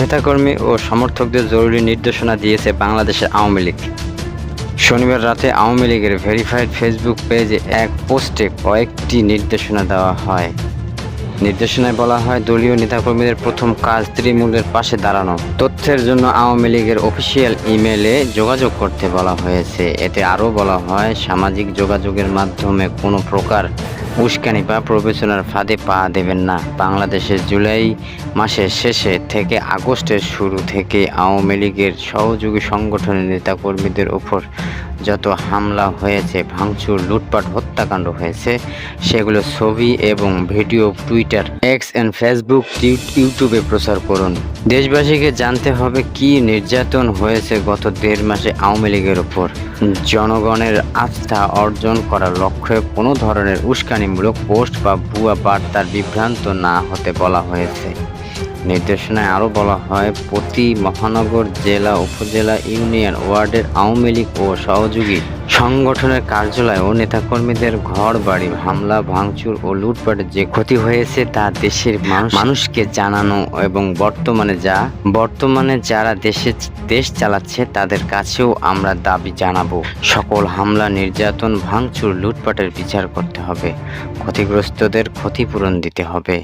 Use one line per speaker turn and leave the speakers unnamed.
নেতাকর্মী ও সমর্থকদের জরুরি নির্দেশনা দিয়েছে বাংলাদেশের আওয়ামী লীগ। শনিবার রাতে আওয়ামী লীগের ভেরিফাইড ফেসবুক পেজে এক পোস্টে কয়েকটি নির্দেশনা দেওয়া হয়। নির্দেশনায় বলা হয়, দলীয় নেতাকর্মীদের প্রথম কাজ তৃণমূলের পাশে দাঁড়ানো। তথ্যের জন্য আওয়ামী লীগের অফিসিয়াল ইমেলে যোগাযোগ করতে বলা হয়েছে। এতে আরও বলা হয়, সামাজিক যোগাযোগের মাধ্যমে কোনো প্রকার উস্কানি বা প্রবেচনার ফাঁদে পা দেবেন না। বাংলাদেশে জুলাই মাসের শেষে থেকে আগস্টের শুরু থেকে আওয়ামী লীগের সহযোগী সংগঠনের নেতাকর্মীদের ওপর যত হামলা হয়েছে, ভাঙচুর, লুটপাট, হত্যাকাণ্ড হয়েছে, সেগুলো ছবি এবং video Twitter X and Facebook ইউটিউবে প্রচার করুন। দেশবাসীকে জানতে হবে কি নির্যাতন হয়েছে গত দেড় মাসে আওয়ামী লীগের ওপর। জনগণের আস্থা অর্জন করার লক্ষ্যে কোনো ধরনের উস্কানিমূলক পোস্ট বা ভুয়া বার্তার বিভ্রান্ত না হতে বলা হয়েছে। নির্দেশনায় আরও বলা হয়, প্রতি মহানগর জেলা, উপজেলা, ইউনিয়ন, ওয়ার্ডের আওয়ামী লীগ ও সহযোগী সংগঠনের কার্যালয় ও নেতাকর্মীদের ঘর বাড়ি হামলা, ভাঙচুর ও লুটপাটের যে ক্ষতি হয়েছে তা দেশের মানুষকে জানানো এবং বর্তমানে যা বর্তমানে যারা দেশে দেশ চালাচ্ছে তাদের কাছেও আমরা দাবি জানাব। সকল হামলা, নির্যাতন, ভাঙচুর, লুটপাটের বিচার করতে হবে। ক্ষতিগ্রস্তদের ক্ষতিপূরণ দিতে হবে।